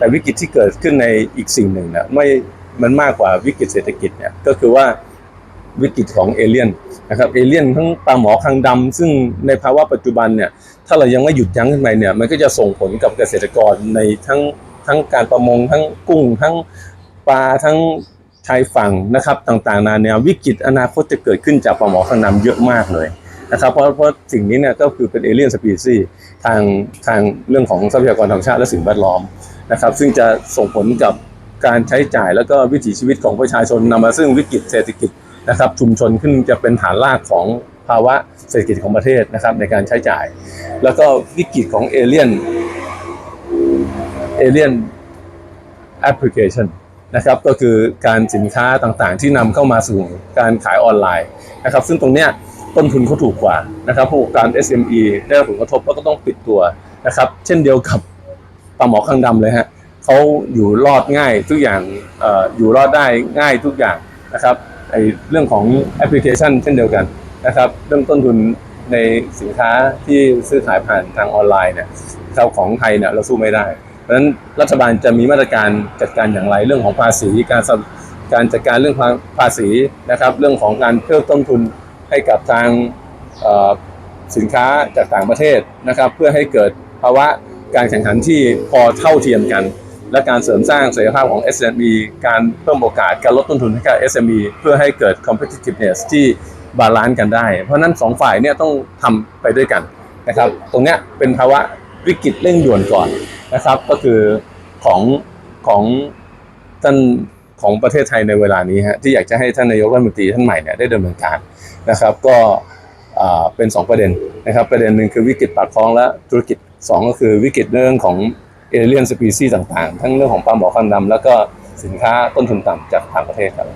แต่วิกฤตที่เกิดขึ้นในอีกสิ่งหนึ่งนี่ยไม่มันมากกว่าวิกฤตเศรษฐกิจเนี่ยก็คือว่าวิกฤตของเอเลี่ยนนะครับเอเลี่ยนทั้งปลาหมอคางดำซึ่งในภาวะปัจจุบันเนี่ยถ้าเรายังไม่หยุดยั้งขึ้นไปเนี่ยมันก็จะส่งผลกับเกษตรกรในทั้งทั้งการประมง ทั้งกุ้ง ทั้งปลาทั้งชายฝั่งนะครับต่างๆนานาวิกฤตอนาคตจะเกิดขึ้นจากปลาหมอคางดำเยอะมากเลยนะครับเพราะเพราะสิ่งนี้เนี่ยก็คือเป็นเอเลี่ยนสปีซีทางทางเรื่องของทรัพยากรธรรมชาติและสิ่งแวดล้อม นะครับ ซึ่งจะส่งผลกับการใช้จ่ายแล้วก็วิถีชีวิตของประชาชนนำมาซึ่งวิกฤตเศรษฐกิจนะครับชุมชนขึ้นจะเป็นฐานรากของภาวะเศรษฐกิจของประเทศนะครับในการใช้จ่าย แล้วก็วิกฤตของเอเลียนเอเลียนแอปพลิเคชันนะครับก็คือการสินค้าต่างๆ ที่นำเข้ามาสู่การขายออนไลน์นะครับ ซึ่งตรงเนี้ยต้นทุนเขาถูกกว่านะครับผู้ประกอบการ SME ได้รับผลกระทบแล้วก็ต้องปิดตัวนะครับ เช่นเดียวกับ ปลาหมอข้างดำเลยฮะเขาอยู่รอดง่ายทุกอย่างออยู่รอดได้ง่ายทุกอย่างนะครับไอเรื่องของแอปพลิเคชันเช่นเดียวกันนะครับเรื่องต้นทุนในสินค้าที่ซื้อขายผ่านทางออนไลน์เนี่ยเราของไทยเนี่ยเราสู้ไม่ได้ เพราะฉะนั้นรัฐบาลจะมีมาตรการจัดการอย่างไรเรื่องของภาษีการการจัดการเรื่องภาษีนะครับ เรื่องของการเพิ่มต้นทุนให้กับทางสินค้าจากต่างประเทศนะครับ เพื่อให้เกิดภาวะ การแข่งขันที่พอเท่าเทียมกัน และการเสริมสร้างศักยภาพของ SME การเพิ่มโอกาสการลดต้นทุนให้กับ SME เพื่อให้เกิด competitiveness ที่บาลานซ์กันได้ เพราะนั้นสองฝ่ายเนี่ยต้องทำไปด้วยกันนะครับ ตรงเนี้ยเป็นภาวะวิกฤตเร่งด่วนก่อนนะครับ ก็คือของของท่านของประเทศไทยในเวลานี้ฮะที่อยากจะให้ท่านนายกรัฐมนตรีท่านใหม่เนี่ยได้ดำเนินการนะครับ ก็เป็น 2 ประเด็นนะครับ ประเด็นหนึ่งคือวิกฤตปากท้องและธุรกิจ สองก็คือวิกฤตเรื่องของเอเลียนสปีซีต่างๆ ทั้งเรื่องของปลาหมอควันดำแล้วก็สินค้าต้นทุนต่ำจากต่างประเทศครับ